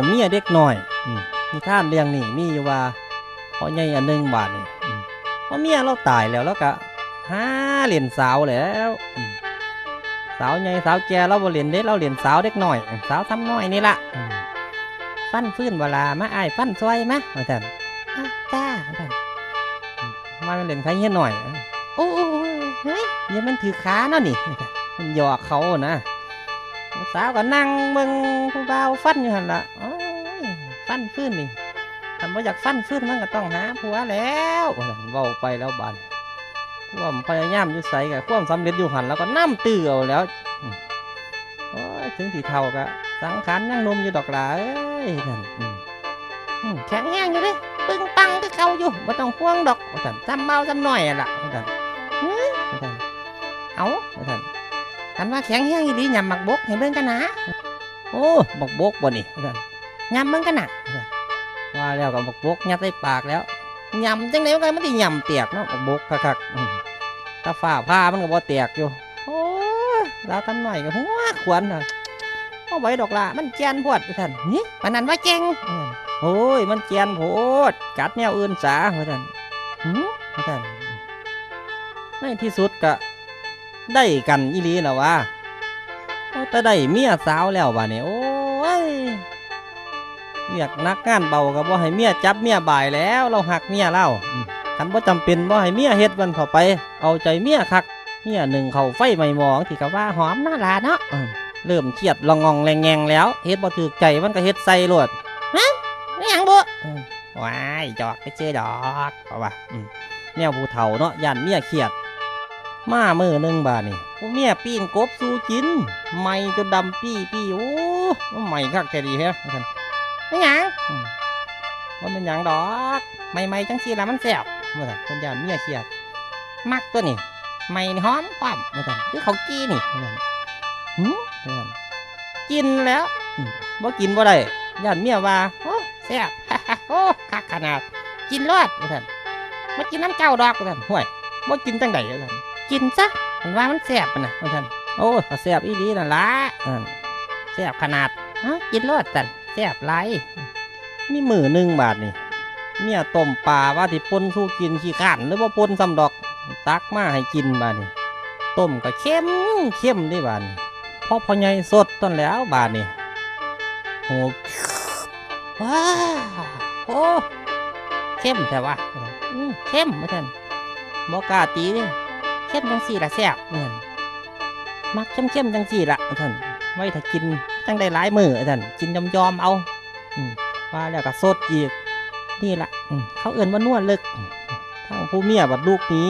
ผู้เฒ่าเอาเมียเด็กน้อยอืมนิทานเรื่องนี้มีอยู่ว่าพ่อใหญ่อันหนึงบาดนี่อืมพอเมียเราตายแล้วแล้วก็หาเล่นสาวแล้วอืมสาวใหญ่สาวแก่เราบ่เล่นเด้เราเล่นสาวเด็กน้อย สาวทำน้อยนี่ล่ะอืมฟันฟื้นเวลามาอ้ายฟันซอยมาว่าซั่นอ้าวจ้าว่าซั่นอืมมาเล่นไผเฮียหน่อยโอ้โอ้โอ้เฮ้ยเดี๋ยวมันถือขาเนาะนี่มันหยอกเขานะสาวก็นั่งเบิ่งผู้บ่าวฟันอยู่หันละโอ้ย ฟันฟื้นนี่ทำว่าอยากฟันฟื้นมันก็ต้องหาผัวแล้วเว้าไปแล้วบานความพยายามอยู่ใส่กับความสำเร็จอยู่หันแล้วก็น้ำตื้อแล้วโอ้ยถึงสีเทาก็สังขารยังนมอยู่ดอกหลาเอ้ยนั่นแข็งแรงอยู่ดิปึ้งปังก็เกาอยู่ไม่ต้องห่วงดอกว่าซั่นจำเบาจำหน่อยล่ะว่าซั่นเฮ้ยว่าซั่นเอาว่าซั่นกันว่าแข็งแห้งอีหลียำหมักบกให้เบิ่งกันนะโอ้บักบกบ่นี่ว่าซั่น ยำเบิ่งกันนะว่าซั่นว่าแล้วก็บักบกยัดใส่ปากแล้วยำจังไดมันก็มันสิยำเตียกเนาะบักบกคักๆถ้าฝ้าผ้ามันก็บ่แตกอยู่โอ้ยดาวทำหน่อยก็หัวขวนน่ะเอาไว้ดอกละมันแจนพวดว่านนี่ปานนั้นว่าเจงโอ้ยมันแจนโพดกัดแนวอื่นสาว่านหืมว่านในที่สุดก็ได้กันอีหลีนะวะแต่ได้เมียสาวแล้ววะเนี่ยโอ้ย เรียกนักงานเบากับว่าให้เมียจับเมียบ่ายแล้ว เราหักเมียเล่าอืมคันว่าจำเป็นว่าให้เมียเฮ็ดวันเข้าไป เอาใจเมียคักเมียหนึ่งเขาไฟไม่มองที่กะว่าหอมน่าลาเนาะอืมเริ่มเครียดลองงองแรงแงงแล้วเฮ็ดบ่ถือใจมันก็เฮ็ดใส่โลดฮะไม่หยังบุว้ายจอกไปเจอดอกเพราะว่าอืมแนวผู้เฒ่าเนาะยันเมียเครียด มามือหนึ่งบาทนี่พวกเมียปีนกบสู้กิน ไม่จนดำปี้ปี้โอ้มันใหม่คักแค่ดีแฮะท่าน ไม่หยังมันเป็นหยังดอกไม่ไม่จังสีละมันแสบเมื่อไหร่คนยานเมียเคียดมักตัวนี่ไม่หอมความเมื่อไหร่คือเขากี้นี่เมื่อไหร่หืมเมื่อไหร่กินแล้วบ่กินบ่ได้ยานเมียว่าโอ้แสบโอ้คักขนาด กินรอดเมื่อไหร่มากินน้ำเจ้าดอกเมื่อไหร่ห่วยบ่กินจังไดเมื่อไหร่กินซะมันว่ามันแสบมันนะว่าท่านโอ้แสบอีหลีนั่นละแสบขนาดฮะกินรอดสัน แสบไรมีมือหนึ่งบาทนี่เมียต้มปลาว่าที่ปนสู้กินขี้ข้านหรือว่าปนซ้ำดอกตักมาให้กินบาทนี่ต้มก็เข้มเข้มด้วยบาทนี่พอพอใหญ่สดต้นแล้วบาทนี่โหว้าโอ้เข้มแต่ว่าเข้มเมือนกันบอกาตีเดิเข้มจังสี่ละแซ่บเหมือนมักเข้มเข้มจังสี่ละท่านไว้ถ้ากิน จังได้หลายมือท่านกินยอมยอมๆเอาอืมว่าแล้วก็สดอีก นี่ละอืมเขาเอื่นว่านวดลึกอืมทั้งผู้เมียบัดลูกหนี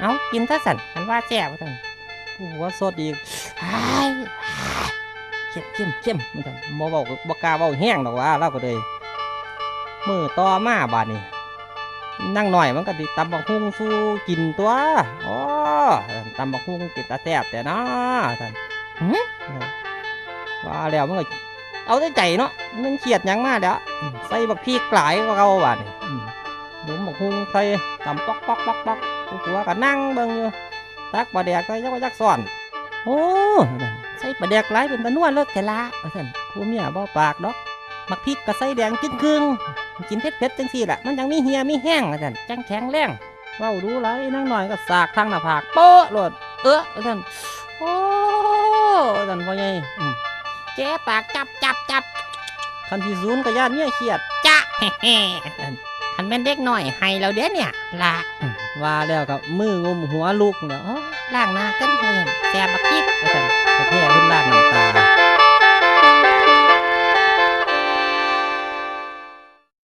เอากินถ้าสั่นอันว่าแซ่บท่านผู้หัวสดอีกอ้ายเข้มเข้มเข้มๆท่านบ่เบาบ่กล้าเบาแห้งดอกว่าเราก็เลยมือต่อมาบาดนี้นั่งหน่อยมันก็ติตำบักฮุ่งสู้กินตัวอ๋อตำบักฮุ่งกินตาแซ่บแต่นะท่านหืม ว่าแล้วมันก็เอาได้ใจเนาะมันเครียดหยังมาแล้วอืมใส่บักพริกหลายก็เก่าบาดนี่อืมหนุ่มบักฮุ่งใส่ตำป๊อกป๊อกป๊อกป๊อกตัวก็นั่งเบิ่งอยู่ตักปลาแดกใส่ยักว่ายักซ่อน โอ้นั่นใส่ปลาแดกหลายเป็นตะนวดเลิกแต่ละว่าท่านผู้เมียบ่ปากดอกมักพริกก็ใส่แดงจึงครึ่งกินเผ็ดๆจังสี่แหละมันยังมีเหียมีแห้งอาจารย์จังแข็งแรงเว้าดูไรนั่งหน่อยก็สากทางหน้าผากโป๊ะโลดเอออาจารย์โอ้อาจารย์พ่อใหญ่ อืมแกปากจับจับจับคันที่ศูนย์ก็ย่านเมียเครียดจ้ะคันแม่นเด็กหน่อยให้เราเด้เนี่ยละอืมว่าแล้วก็มืองมหัวลูกแล้วอ้อล้างหน้ากันเพื่อนแซ่บบักพริกอาจารย์ประเทศรุ่นล่างน้ำตา